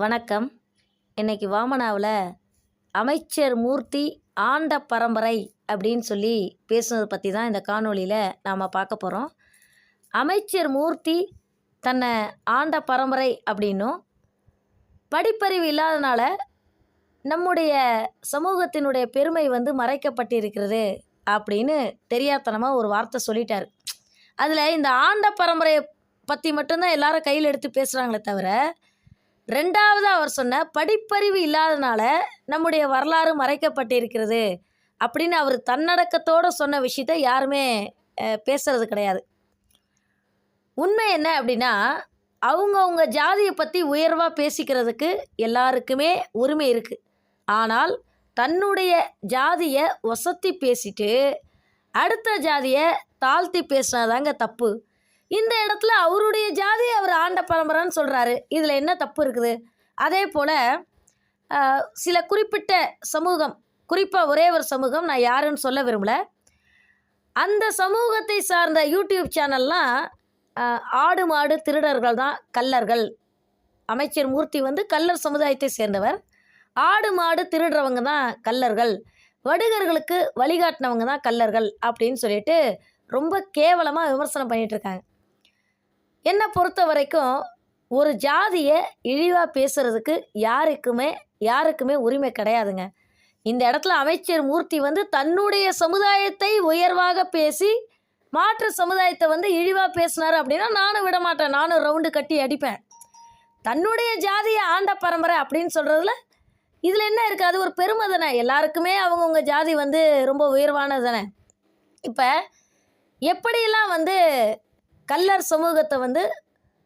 வணக்கம். இன்னைக்கு வாமனாவில் அமைச்சர் மூர்த்தி ஆண்ட பரம்பரை அப்படின்னு சொல்லி பேசுனதை பற்றி தான் இந்த காணொளியில் நாம் பார்க்க போகிறோம் அமைச்சர் மூர்த்தி தன்னை ஆண்ட பரம்பரை அப்படின்னும் படிப்பறிவு இல்லாதனால நம்முடைய சமூகத்தினுடைய பெருமை வந்து மறைக்கப்பட்டிருக்கிறது அப்படின்னு தெரியாதனமாக ஒரு வார்த்தை சொல்லிட்டார். அதில் இந்த ஆண்ட பரம்பரையை பற்றி மட்டும்தான் எல்லாரும் கையில் எடுத்து பேசுகிறாங்களே தவிர ரெண்டாவது அவர் சொன்ன படிப்பறிவு இல்லாதனால நம்முடைய வரலாறு மறைக்கப்பட்டிருக்கிறது அப்படின்னு அவர் தன்னடக்கத்தோடு சொன்ன விஷயத்த யாருமே பேசுறது கிடையாது. உண்மை என்ன அப்படின்னா அவங்கவுங்க ஜாதியை பற்றி உயர்வாக பேசிக்கிறதுக்கு எல்லாருக்குமே உரிமை இருக்குது ஆனால் தன்னுடைய ஜாதியை ஒசத்தி பேசிட்டு அடுத்த ஜாதியை தாழ்த்தி பேசினாதாங்க தப்பு. இந்த இடத்துல அவருடைய ஜாதி அவர் ஆண்ட பரம்பரைன்னு சொல்கிறாரு இதில் என்ன தப்பு இருக்குது? அதே போல் சில குறிப்பிட்ட சமூகம் குறிப்பாக ஒரே ஒரு சமூகம் நான் யாருன்னு சொல்ல விரும்பல. அந்த சமூகத்தை சார்ந்த யூடியூப் சேனல்லாம் ஆடு மாடு திருடர்கள் தான் கல்லர்கள். அமைச்சர் மூர்த்தி வந்து கல்லர் சமுதாயத்தை சேர்ந்தவர். ஆடு மாடு திருடுறவங்க தான் கல்லர்கள். வடுகர்களுக்கு வழிகாட்டினவங்க தான் கல்லர்கள் அப்படின்னு சொல்லிட்டு ரொம்ப கேவலமாக விமர்சனம் பண்ணிகிட்ருக்காங்க என்னை பொறுத்த வரைக்கும் ஒரு ஜாதியை இழிவாக பேசுகிறதுக்கு யாருக்குமே யாருக்குமே உரிமை கிடையாதுங்க. இந்த இடத்துல அமைச்சர் மூர்த்தி வந்து தன்னுடைய சமுதாயத்தை உயர்வாக பேசி மாற்று சமுதாயத்தை வந்து இழிவாக பேசினார் அப்படின்னா நானும் விட மாட்டேன் நானும் ரவுண்டு கட்டி அடிப்பேன். தன்னுடைய ஜாதியை ஆண்ட பரம்பரை அப்படின்னு சொல்கிறதுல இதில் என்ன இருக்குது அது ஒரு பெருமை தானே? எல்லாருக்குமே அவங்கவுங்க ஜாதி வந்து ரொம்ப உயர்வானது தானே? இப்போ எப்படியெல்லாம் வந்து கல்லர் சமூகத்தை வந்து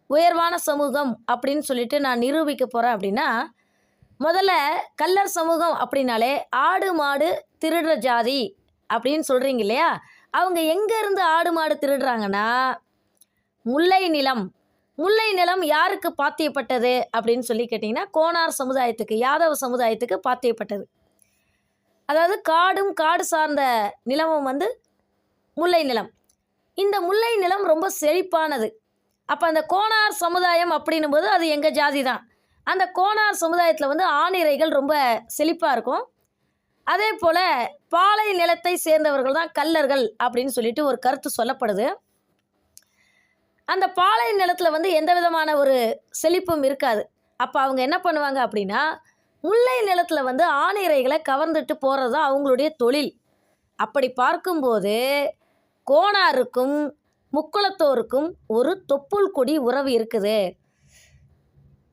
உயர்வான சமூகம் அப்படின்னு சொல்லிட்டு நான் நிரூபிக்க போகிறேன் அப்படின்னா முதல்ல கல்லர் சமூகம் அப்படின்னாலே ஆடு மாடு திருடுற ஜாதி அப்படின்னு சொல்கிறீங்க இல்லையா? அவங்க எங்கேருந்து ஆடு மாடு திருடுறாங்கன்னா முல்லை நிலம். முல்லை நிலம் யாருக்கு பாத்தியப்பட்டது அப்படின்னு சொல்லி கேட்டிங்கன்னா கோனார் சமுதாயத்துக்கு யாதவ சமுதாயத்துக்கு பாத்தியப்பட்டது. அதாவது காடும் காடு சார்ந்த நிலமும் வந்து முல்லை நிலம். இந்த முல்லை நிலம் ரொம்ப செழிப்பானது. அப்போ அந்த கோணார் சமுதாயம் அப்படின்னும் போது அது எங்கள் ஜாதி தான். அந்த கோணார் சமுதாயத்தில் வந்து ஆணிரைகள் ரொம்ப செழிப்பாக இருக்கும். அதே போல் பாலை நிலத்தை சேர்ந்தவர்கள் தான் கல்லர்கள் அப்படின்னு சொல்லிட்டு ஒரு கருத்து சொல்லப்படுது. அந்த பாலை நிலத்தில் வந்து எந்த விதமான ஒரு செழிப்பும் இருக்காது. அப்போ அவங்க என்ன பண்ணுவாங்க அப்படின்னா முல்லை நிலத்தில் வந்து ஆணிரைகளை கவர்ந்துட்டு போகிறது தான் அவங்களுடைய தொழில். அப்படி பார்க்கும்போது கோணாருக்கும் முக்குளத்தோருக்கும் ஒரு தொப்புள் கொடி உறவு இருக்குது.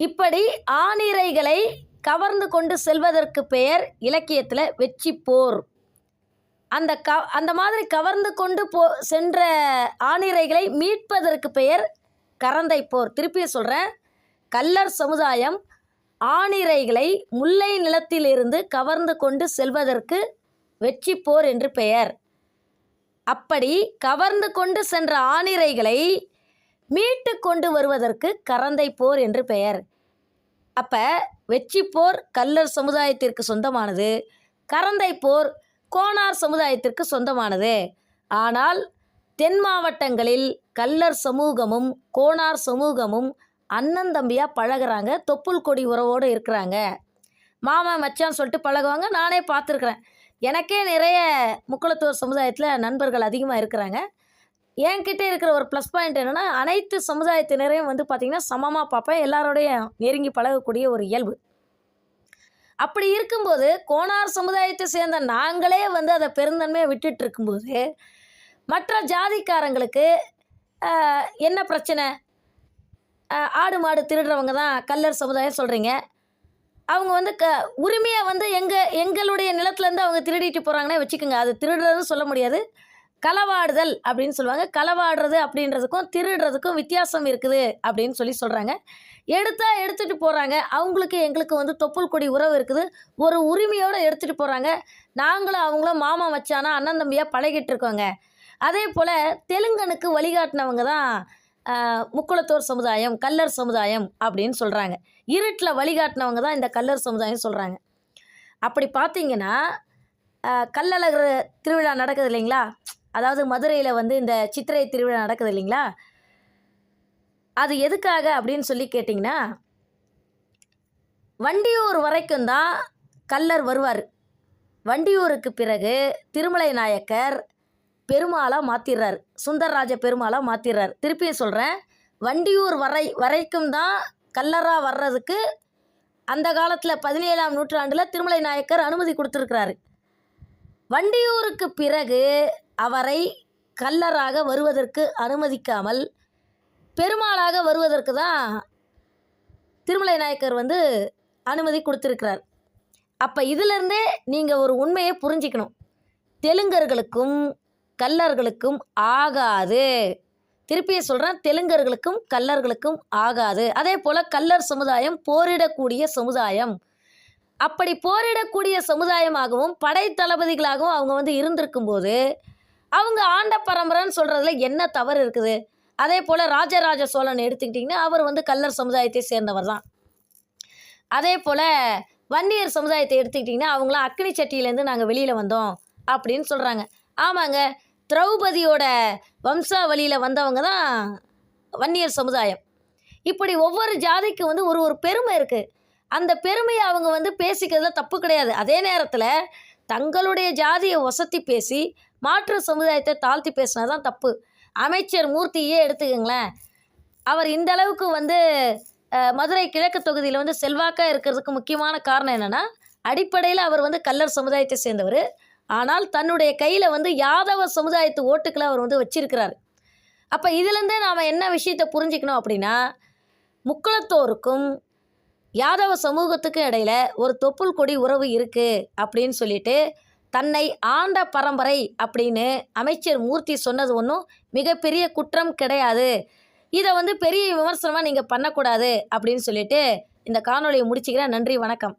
இப்படி ஆணிரைகளை கவர்ந்து கொண்டு செல்வதற்கு பெயர் இலக்கியத்தில் வெற்றி போர். அந்த க அந்த மாதிரி கவர்ந்து கொண்டு போ சென்ற ஆணிரைகளை மீட்பதற்கு பெயர் கரந்தை போர். திருப்பி சொல்கிறேன் கல்லர் சமுதாயம் ஆணிரைகளை முல்லை நிலத்திலிருந்து கவர்ந்து கொண்டு செல்வதற்கு வெற்றி போர் என்று பெயர். அப்படி கவர்ந்து கொண்டு சென்ற ஆணிரைகளை மீட்டு கொண்டு வருவதற்கு கரந்தை போர் என்று பெயர். அப்போ வெற்றி போர் கல்லர் சமுதாயத்திற்கு சொந்தமானது கரந்தை போர் கோனார் சமுதாயத்திற்கு சொந்தமானது. ஆனால் தென் மாவட்டங்களில் கல்லர் சமூகமும் கோனார் சமூகமும் அண்ணன் தம்பியாக பழகுறாங்க தொப்புள் கொடி உறவோடு இருக்கிறாங்க. மாமா மச்சான் சொல்லிட்டு பழகுவாங்க நானே பார்த்துருக்குறேன். எனக்கே நிறைய முக்குளத்தூர் சமுதாயத்தில் நண்பர்கள் அதிகமாக இருக்கிறாங்க. என்கிட்ட இருக்கிற ஒரு ப்ளஸ் பாயிண்ட் என்னென்னா அனைத்து சமுதாயத்தினரையும் வந்து பார்த்திங்கன்னா சமமாக பார்ப்பேன் எல்லாரோடையும் நெருங்கி பழகக்கூடிய ஒரு இயல்பு. அப்படி இருக்கும்போது கோணார் சமுதாயத்தை சேர்ந்த நாங்களே வந்து அதை பெருந்தன்மையை விட்டுட்டு இருக்கும்போது மற்ற ஜாதிக்காரங்களுக்கு என்ன பிரச்சனை? ஆடு மாடு திருடுறவங்க தான் கல்லர் சமுதாயம் சொல்கிறீங்க அவங்க வந்து க உரிமையை வந்து எங்கள் எங்களுடைய நிலத்துலேருந்து அவங்க திருடிட்டு போகிறாங்கன்னே வச்சுக்கோங்க. அது திருடுறதுன்னு சொல்ல முடியாது. களவாடுதல் அப்படின்னு சொல்லுவாங்க. களவாடுறது அப்படின்றதுக்கும் திருடுறதுக்கும் வித்தியாசம் இருக்குது அப்படின்னு சொல்லி சொல்கிறாங்க எடுத்தால் எடுத்துகிட்டு போகிறாங்க அவங்களுக்கு எங்களுக்கு வந்து தொப்புள் கொடி உறவு இருக்குது. ஒரு உரிமையோடு எடுத்துகிட்டு போகிறாங்க நாங்களும் அவங்களும் மாமா மச்சானா அண்ணன் தம்பியாக பழகிட்டு இருக்கோங்க. அதே போல் தெலுங்கனுக்கு வழிகாட்டினவங்க தான் முக்குளத்தோர் சமுதாயம் கல்லர் சமுதாயம் அப்படின்னு சொல்கிறாங்க இருட்டில் வழிகாட்டினவங்க தான் இந்த கல்லர் சமுதாயம் சொல்கிறாங்க அப்படி பார்த்தீங்கன்னா கல்லழகர் திருவிழா நடக்குது இல்லைங்களா? அதாவது மதுரையில் வந்து இந்த சித்திரை திருவிழா நடக்குது இல்லைங்களா? அது எதுக்காக அப்படின்னு சொல்லி கேட்டிங்கன்னா வண்டியூர் வரைக்கும் தான் கல்லர் வருவார். வண்டியூருக்கு பிறகு திருமலை நாயக்கர் பெருமாளாக மாற்றிடுறார் சுந்தரராஜ பெருமாளாக மாற்றிடுறார் திருப்பியும் சொல்கிறேன் வண்டியூர் வரை வரைக்கும் தான் கல்லறா வர்றதுக்கு அந்த காலத்தில் பதினேழாம் நூற்றாண்டில் திருமலை நாயக்கர் அனுமதி கொடுத்துருக்கிறாரு. வண்டியூருக்கு பிறகு அவரை கல்லராக வருவதற்கு அனுமதிக்காமல் பெருமாளாக வருவதற்கு தான் திருமலை நாயக்கர் வந்து அனுமதி கொடுத்துருக்கிறார். அப்போ இதிலிருந்தே நீங்கள் ஒரு உண்மையை புரிஞ்சிக்கணும். தெலுங்கர்களுக்கும் கல்லர்களுக்கும் ஆகாது. திருப்பியே சொல்கிறேன் தெலுங்கர்களுக்கும் கல்லர்களுக்கும் ஆகாது. அதே போல் கல்லர் சமுதாயம் போரிடக்கூடிய சமுதாயம். அப்படி போரிடக்கூடிய சமுதாயமாகவும் படை தளபதிகளாகவும் அவங்க வந்து இருந்திருக்கும்போது அவங்க ஆண்ட பரம்பரைன்னு சொல்கிறதுல என்ன தவறு இருக்குது? அதே போல் ராஜராஜ சோழன் எடுத்துக்கிட்டிங்கன்னா அவர் வந்து கல்லர் சமுதாயத்தை சேர்ந்தவர் தான் அதே போல் வன்னியர் சமுதாயத்தை எடுத்துக்கிட்டிங்கன்னா அவங்களாம் அக்னி சட்டியிலேருந்து நாங்கள் வெளியில் வந்தோம் அப்படின்னு சொல்கிறாங்க ஆமாங்க திரௌபதியோட வம்சாவளியில் வந்தவங்க தான் வன்னியர் சமுதாயம். இப்படி ஒவ்வொரு ஜாதிக்கு வந்து ஒரு ஒரு பெருமை இருக்குது அந்த பெருமையை அவங்க வந்து பேசிக்கிறதுல தப்பு கிடையாது. அதே நேரத்தில் தங்களுடைய ஜாதியை ஒசத்தி பேசி மாற்று சமுதாயத்தை தாழ்த்தி பேசினா தான் தப்பு. அமைச்சர் மூர்த்தியே எடுத்துக்கங்களேன். அவர் இந்த அளவுக்கு வந்து மதுரை கிழக்கு தொகுதியில் வந்து செல்வாக்காக இருக்கிறதுக்கு முக்கியமான காரணம் என்னென்னா அடிப்படையில் அவர் வந்து கல்லர் சமுதாயத்தை சேர்ந்தவர். ஆனால் தன்னுடைய கையில் வந்து யாதவ சமுதாயத்து ஓட்டுக்களை அவர் வந்து வச்சிருக்கிறார். அப்போ இதுலேருந்தே நாம் என்ன விஷயத்தை புரிஞ்சுக்கணும் அப்படின்னா முக்குளத்தோருக்கும் யாதவ சமூகத்துக்கும் இடையில் ஒரு தொப்புள் கொடி உறவு இருக்குது அப்படின்னு சொல்லிட்டு தன்னை ஆண்ட பரம்பரை அப்படின்னு அமைச்சர் மூர்த்தி சொன்னது ஒன்றும் மிகப்பெரிய குற்றம் கிடையாது. இதை வந்து பெரிய விமர்சனமாக நீங்கள் பண்ணக்கூடாது அப்படின்னு சொல்லிட்டு இந்த காணொலியை முடிச்சுக்கிறேன். நன்றி வணக்கம்.